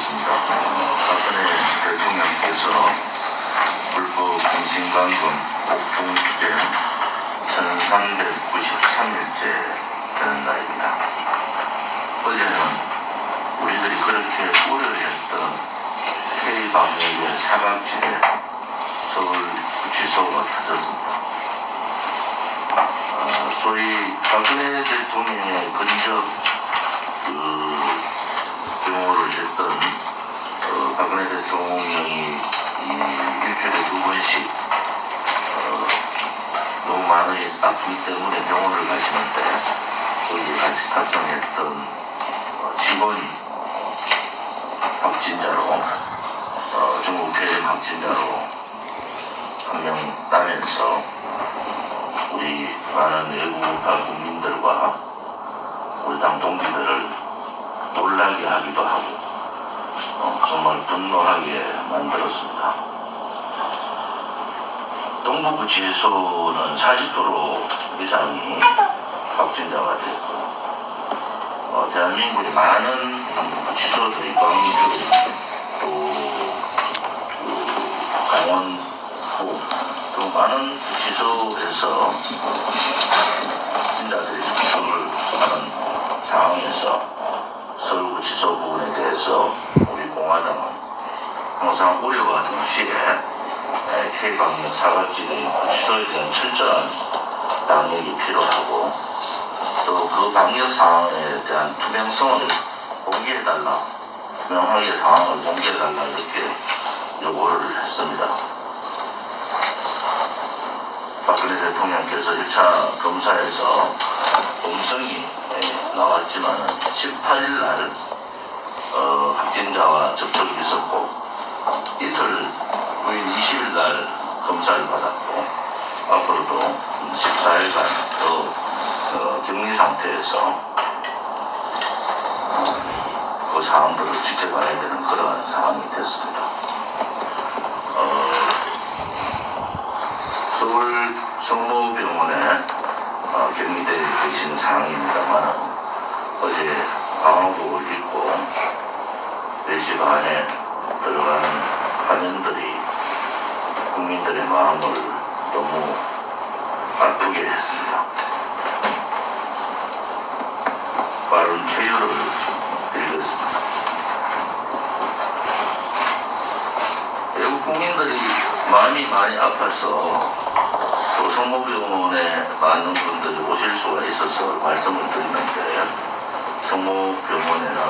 하겠습니다. 어, 박근혜 대통령께서 불법 공신관금 옥중투제 1393일째 되는 날입니다. 어제는 우리들이 그렇게 우려했던 K방역의 사각지대 서울구치소가 터졌습니다. 어, 소위 박근혜 대통령의 근접 그 경호를 했던 어, 박근혜 대통령이 이 일주일에 두 번씩 어, 너무 많은 아픔 때문에 병원을 가시는데 거기 같이 탑승했던 어, 직원이 확진자로 어, 중국 폐렴 확진자로 한 명 나면서 우리 많은 외국가 국민들과 우리 당 동지들을 놀라게 하기도 하고 어, 정말 분노하게 만들었습니다. 동부구치소는 40% 이상이 확진자가 됐고 어, 대한민국의 많은 구치소들이 광주 또 그, 강원도 또 많은 구치소에서 확진자들이 접촉을 하는 상황에서 서울구치소 부분에 대해서 우리 공화당은 항상 우려와 동시에 K방역 사각지대 구치소에 대한 철저한 방역이 필요하고 또 그 방역 상황에 대한 투명성을 공개해달라 명확하게 상황을 공개해달라 이렇게 요구를 했습니다. 박근혜 대통령께서 1차 검사에서 음성이 예, 나왔지만 18일 날 어, 확진자와 접촉이 있었고 이틀 후인 20일 날 검사를 받았고 앞으로도 14일간 더 어, 격리 상태에서 그 상황들을 지켜봐야 되는 그러한 상황이 됐습니다. 어, 서울 성모병원에 어, 격리되어 계신 상황입니다만 어제 방화복을 입고 4시 반에 들어가는 화면들이 국민들의 마음을 너무 아프게 했습니다. 빠른 쾌유를 드리겠습니다. 외국 국민들이 마음이 많이 아파서 또 성모 병원에 많은 분들이 오실 수가 있어서 말씀을 드리는데 성모 병원에는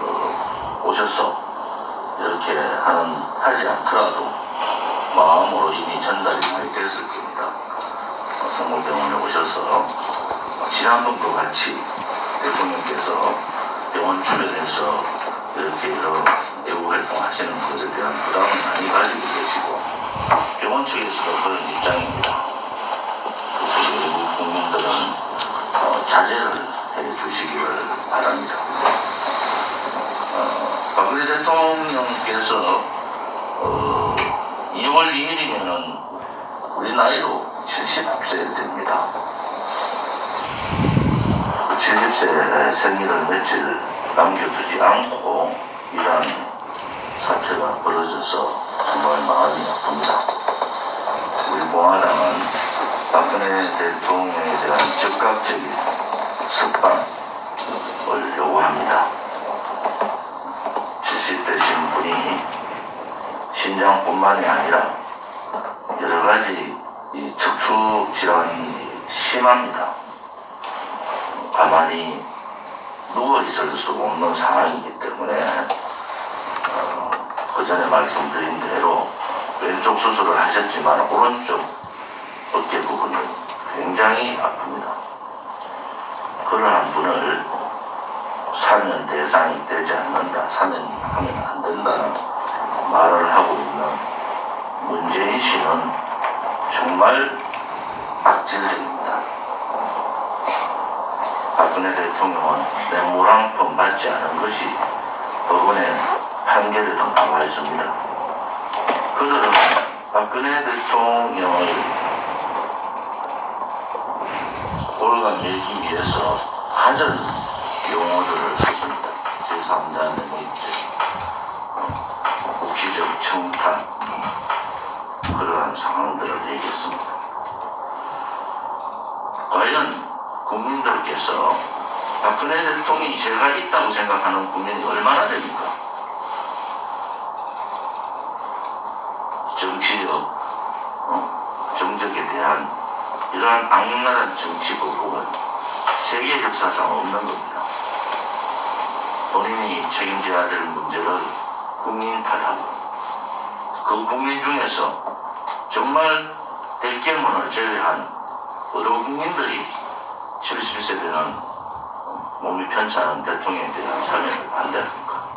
어, 오셔서 이렇게 하는 하지 않더라도 마음으로 이미 전달이 많이 됐을 겁니다. 어, 성모병원에 오셔서 지난번과 같이 대통령께서 병원 주변에서 이렇게 여러 외부 활동하시는 것에 대한 부담을 많이 가지고 계시고 병원 측에서도 그런 입장입니다. 그래서 외국 국민들은 어, 자제를 해 주시기를 바랍니다. 어, 박근혜 대통령께서 어, 2월 2일이면은 우리 나이로 70세 됩니다. 70세 생일을 며칠 남겨두지 않고 이러한 사태가 벌어져서 정말 마음이 아픕니다. 우리 공화당은 박근혜 대통령에 대한 즉각적인 석방을 요구합니다. 70대 신 분이 신장뿐만이 아니라 여러 가지 이 척추 질환이 심합니다. 가만히 누워 있을 수 없는 상황이기 때문에 어, 그 전에 말씀드린 대로 왼쪽 수술을 하셨지만 오른쪽 어깨 부분이 굉장히 아픕니다. 그러한 분을 사면 대상이 되지 않는다, 사면 하면 안 된다는 말을 하고 있는 문재인 씨는 정말 악질적입니다. 박근혜 대통령은 뇌물한푼 받지 않은 것이 법원의 판결에도 나와 있습니다. 그들은 박근혜 대통령을 올간 밀기 위해서 하전 용어들을 썼습니다. 제3자 내목죄, 정치적 청탁 그러한 상황들을 얘기했습니다. 과연 국민들께서 박근혜 대통령이 죄가 있다고 생각하는 국민이 얼마나 됩니까? 정치적 어, 정적에 대한 이러한 악랄한 정치 보복은 세계 역사상 없는 겁니다. 본인이 책임져야 될 문제를 국민 탓하고 그 국민 중에서 정말 대깨문을 제외한 어느 국민들이 70세 되는 몸이 편찮은 대통령에 대한 참여를 반대합니까?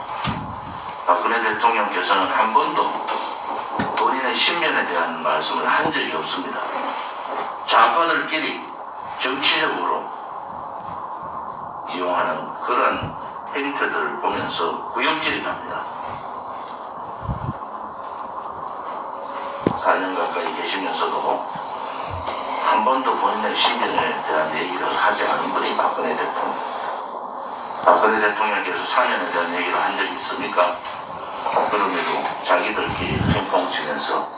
박근혜 대통령께서는 한 번도 본인의 신변에 대한 말씀을 한 적이 없습니다. 좌파들끼리 정치적으로 이용하는 그런 행태들을 보면서 구역질이 납니다. 4년 가까이 계시면서도 한 번도 본인의 신변에 대한 얘기를 하지 않은 분이 박근혜 대통령. 박근혜 대통령께서 사면에 대한 얘기를 한 적이 있습니까? 그럼에도 자기들끼리 핑퐁 치면서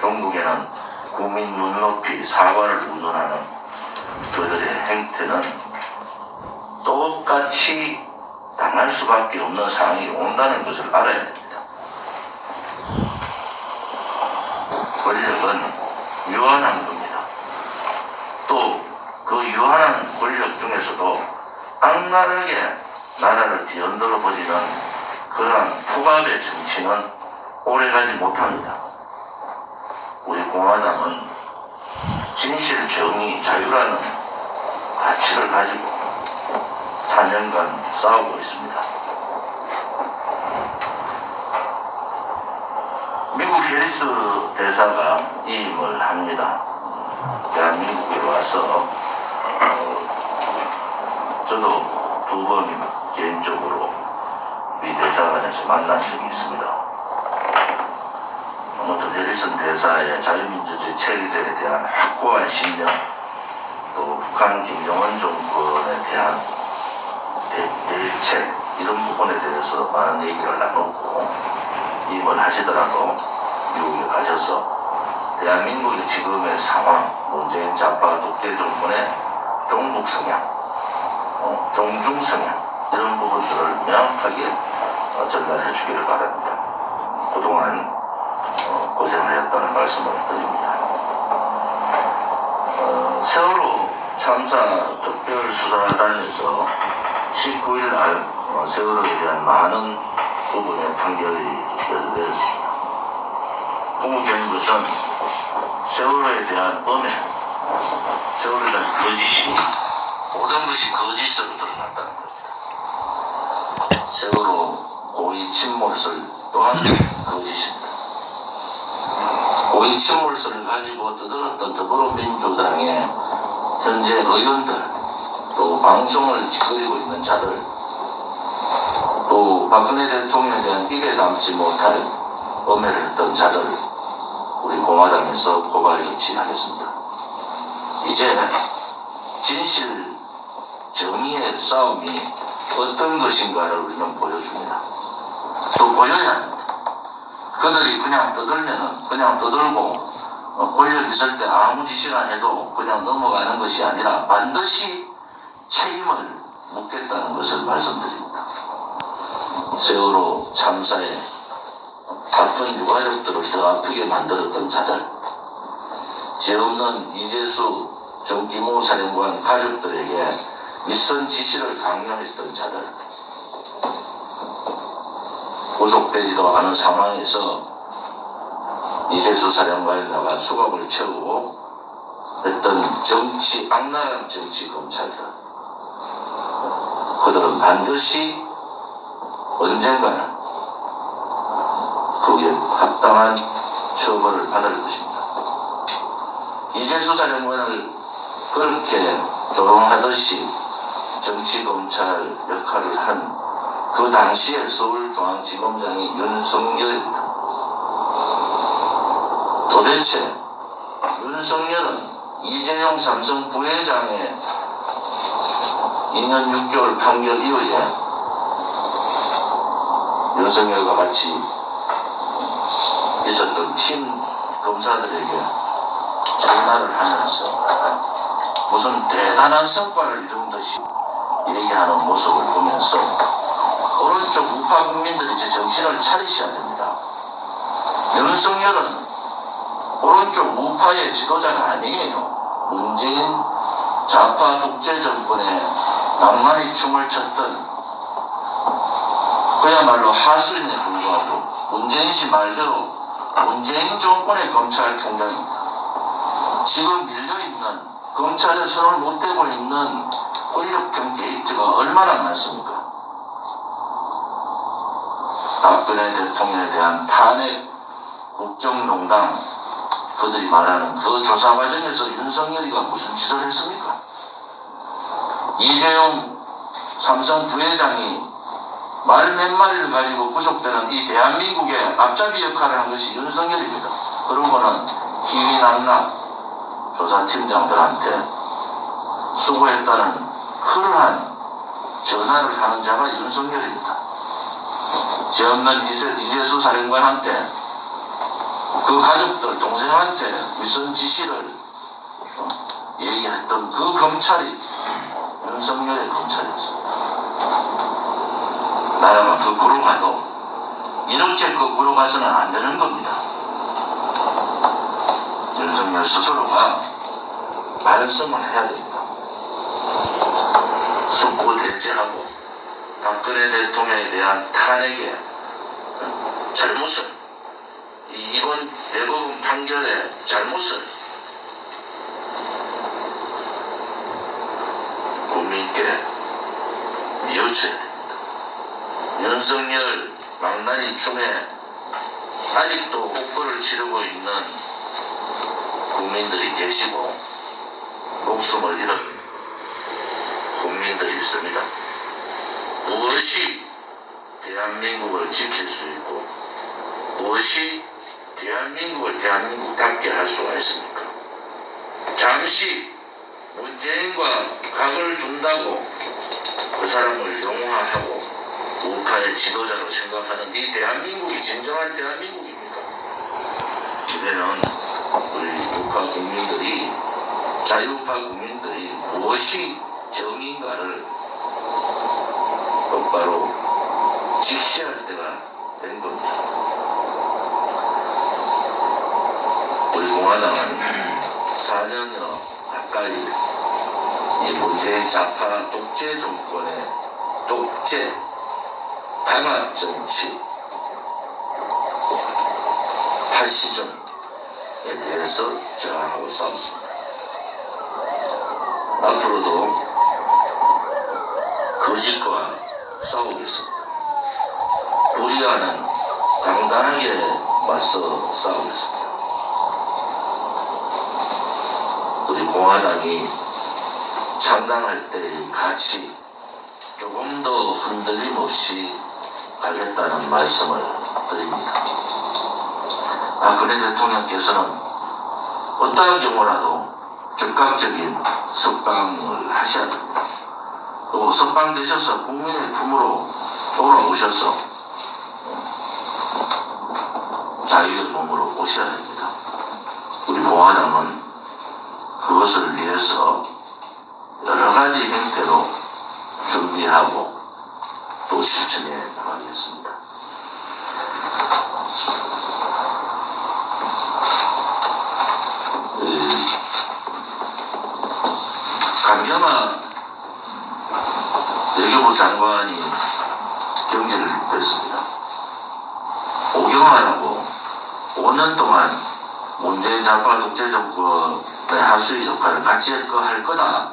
종국에는 국민 눈높이 사과를 운운하는 그들의 행태는 똑같이 당할 수밖에 없는 상황이 온다는 것을 알아야 됩니다. 권력은 유한한 겁니다. 또 그 유한한 권력 중에서도 악랄하게 나라를 뒤흔들어 버리는 그러한 폭압의 정치는 오래가지 못합니다. 공화당은 진실, 정의, 자유라는 가치를 가지고 4년간 싸우고 있습니다. 미국 해리스 대사가 이임을 합니다. 대한민국에 와서 어, 저도 두 번 개인적으로 미 대사관에서 만난 적이 있습니다. 해리슨 대사의 자유민주주의 체제에 대한 확고한 신념, 또 북한 김정은 정권에 대한 대, 대책 이런 부분에 대해서 많은 얘기를 나눴고 임을 하시더라도 미국에 가셔서 대한민국의 지금의 상황, 문재인 좌파 독재 정권의 종북 성향, 어, 종중 성향 이런 부분들을 명확하게 어, 전달해 주기를 바랍니다. 그동안 어, 고생하셨다는 말씀을 드립니다. 어, 세월호 참사 특별수사단에서 19일 날 어, 세월호에 대한 많은 부분의 판결이 내려졌습니다. 것은 세월호에 대한 범행, 세월호에 대한 거짓이 모든 것이 거짓으로 드러났다는 겁니다. 세월호 고의 침몰설 또한 거짓입니다. 침몰설을 가지고 떠들었던 더불어민주당의 현재 의원들 또 방송을 짓거리고 있는 자들 또 박근혜 대통령에 대한 입에 담지 못할 엄해를 했던 자들 우리 공화당에서 고발 조치하겠습니다. 이제 진실 정의의 싸움이 어떤 것인가를 우리는 보여줍니다. 또 보여야 합니다. 그들이 그냥 떠들면은 그냥 떠들고 어, 권력 있을 때 아무 짓이나 해도 그냥 넘어가는 것이 아니라 반드시 책임을 묻겠다는 것을 말씀드립니다. 세월호 참사에 아픈 유가족들을 더 아프게 만들었던 자들, 죄 없는 이재수 정기모 사령관 가족들에게 윗선 지시를 강요했던 자들, 구속되지도 않은 상황에서 이재수 사령관에다가 수갑을 채우고 했던 정치, 악랄한 정치 검찰들, 그들은 반드시 언젠가는 그에 합당한 처벌을 받을 것입니다. 이재수 사령관을 그렇게 조롱하듯이 정치 검찰 역할을 한 그 당시의 서울중앙지검장이 윤석열입니다. 도대체 윤석열은 이재용 삼성 부회장의 2년 6개월 판결 이후에 윤석열과 같이 있었던 팀 검사들에게 전화를 하면서 무슨 대단한 성과를 이룬 듯이 얘기하는 모습을 보면서 오른쪽 우파 국민들이 이제 정신을 차리셔야 됩니다. 윤석열은 오른쪽 우파의 지도자가 아니에요. 문재인 좌파 독재 정권에 낭만이 춤을 췄던 그야말로 하수인에 불과하고 문재인 씨 말대로 문재인 정권의 검찰총장입니다. 지금 밀려있는 검찰에 손을 못 대고 있는 권력형 게이트가 얼마나 많습니까? 박근혜 대통령에 대한 탄핵 국정농단 그들이 말하는 그 조사 과정에서 윤석열이가 무슨 짓을 했습니까? 이재용 삼성 부회장이 말 몇 마리를 가지고 구속되는 이 대한민국의 앞잡이 역할을 한 것이 윤석열입니다. 그런 거는 희희낙낙 조사팀장들한테 수고했다는 그러한 전화를 하는 자가 윤석열입니다. 죄 없는 이재, 이재수 사령관한테 그 가족들, 동생한테 위선 지시를 어, 얘기했던 그 검찰이 윤석열의 검찰이었습니다. 나라가 거꾸로 가도 이렇게 거꾸로 가서는 안 되는 겁니다. 윤석열 스스로가 반성을 해야 됩니다. 숙고 대제하고 박근혜 대통령에 대한 탄핵의 어, 잘못을 이 이번 대법원 판결의 잘못을 국민께 뉘우쳐야 됩니다. 윤석열 망나니 춤에 아직도 목표를 치르고 있는 국민들이 계시고 목숨을 잃은 국민들이 있습니다. 무엇이 대한민국을 지킬 수 있고 무엇이 대한민국을 대한민국답게 할 수가 있습니까? 잠시 문재인과 각을 둔다고 그 사람을 용화하고 우파의 지도자로 생각하는 이 대한민국이 진정한 대한민국입니까? 이제는 우리 우파 국민들이 자유우파 국민들이 무엇이 정의인가를 똑바로 직시할 때가 된 겁니다. 우리 공화당은 4년여 가까이 이 문재인 좌파 독재 정권의 독재 강압 정치 파시즘에 대해서 저항하고 싸웠습니다. 앞으로도 거짓과 싸우겠습니다. 불의와는 당당하게 맞서 싸우겠습니다. 우리 공화당이 창당할 때의 가치 조금 더 흔들림 없이 가겠다는 말씀을 드립니다. 박근혜 대통령께서는 어떠한 경우라도 즉각적인 석방을 하셔야 됩니다. 또 석방되셔서 국민의 품으로 돌아오셔서 자유의 몸으로 오셔야 됩니다. 우리 공화당은 그것을 위해서 여러 가지 형태로 준비하고 또 실천해 나가겠습니다. 이 강경화 외교부 장관이 경질을 됐습니다. 오경화라고 5년 동안 문재인 좌파 독재 정권의 하수의 역할을 같이 할, 거다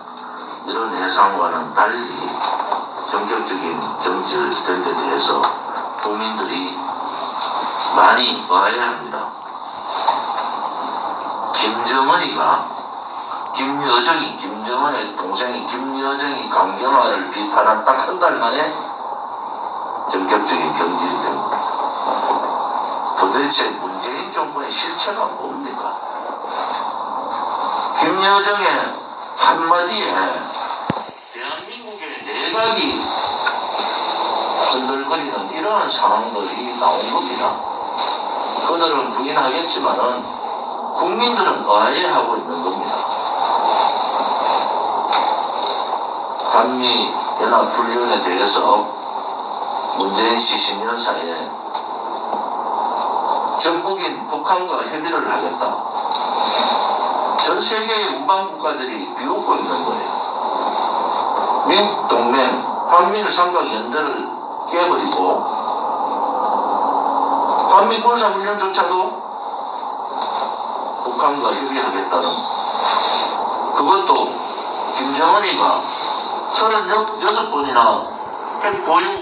이런 예상과는 달리 전격적인 경질된 데 대해서 국민들이 많이 의아해합니다. 김정은이가 김여정이 김정은의 동생이 김여정이 강경화를 비판한 딱 한 달 만에 전격적인 경질이 된 겁니다. 도대체 문재인 정권의 실체가 뭡 니까? 김여정의 한마디에 대한민국의 내각이 흔들거리는 이러한 상황들이 나온 겁니다. 그들은 부인하겠지만은 국민들은 의아해하고 있는 겁니다. 한미 연합 훈련에 대해서 문재인 씨 10년 사이에 적국인 북한과 협의를 하겠다. 전 세계의 우방 국가들이 비웃고 있는 거예요. 미국 동맹, 한미일 삼각 연대를 깨버리고 한미 군사 훈련조차도 북한과 협의하겠다는 그것도 김정은이가 36번이나 핵 보유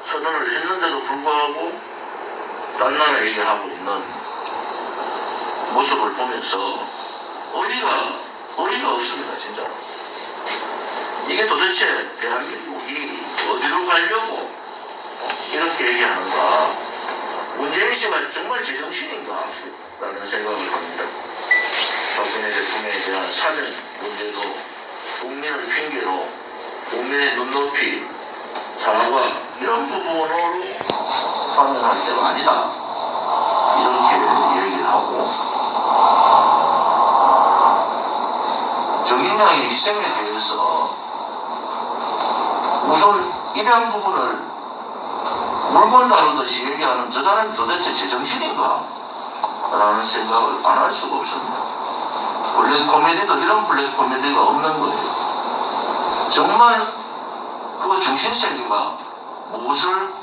선언을 했는데도 불구하고 딴 나라 얘기하고 있는 모습을 보면서 어이가 어이가 없습니다 진짜로 이게 도대체 대한민국이 어디로 가려고 이렇게 얘기하는가? 문재인 씨가 정말 제정신인가? 라는 생각을 합니다. 박근혜 대통령에 대한 사면 문제도 국민을 핑계로 국민의 눈높이 사과 이런 부분으로 사면할 때가 아니다. 이렇게 얘기를 하고 정인양의 희생에 대해서 우선 이런 부분을 물건 다루듯이 얘기하는 저 사람이 도대체 제정신인가? 라는 생각을 안 할 수가 없습니다. 블랙 코미디도 이런 블랙 코미디가 없는 거예요. 정말 그 정신세계가 무엇을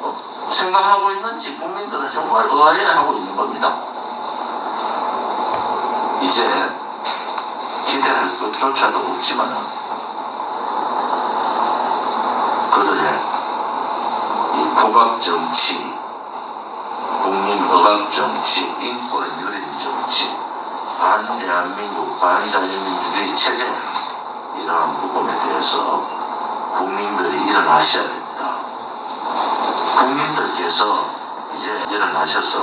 어, 생각하고 있는지 국민들은 정말 의아해하고 있는 겁니다. 이제 기대할 것조차도 없지만 그들의 이 포각 정치, 국민 억압 정치, 인권 유린 정치, 반대한민국, 반자유민주주의 체제 이러한 부분에 대해서 국민들이 일어나셔야 됩니다. 국민들께서 이제 일어나셔서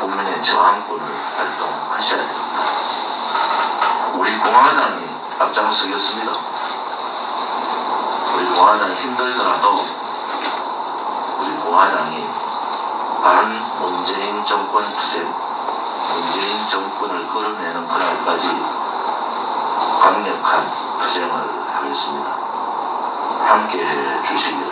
국민의 저항권을 발동하셔야 됩니다. 우리 공화당이 앞장서겠습니다. 우리 공화당이 힘들더라도 우리 공화당이 반 문재인 정권 투쟁, 문재인 정권을 끌어내는 그날까지 강력한 투쟁을 하겠습니다. 함께 해 주시기를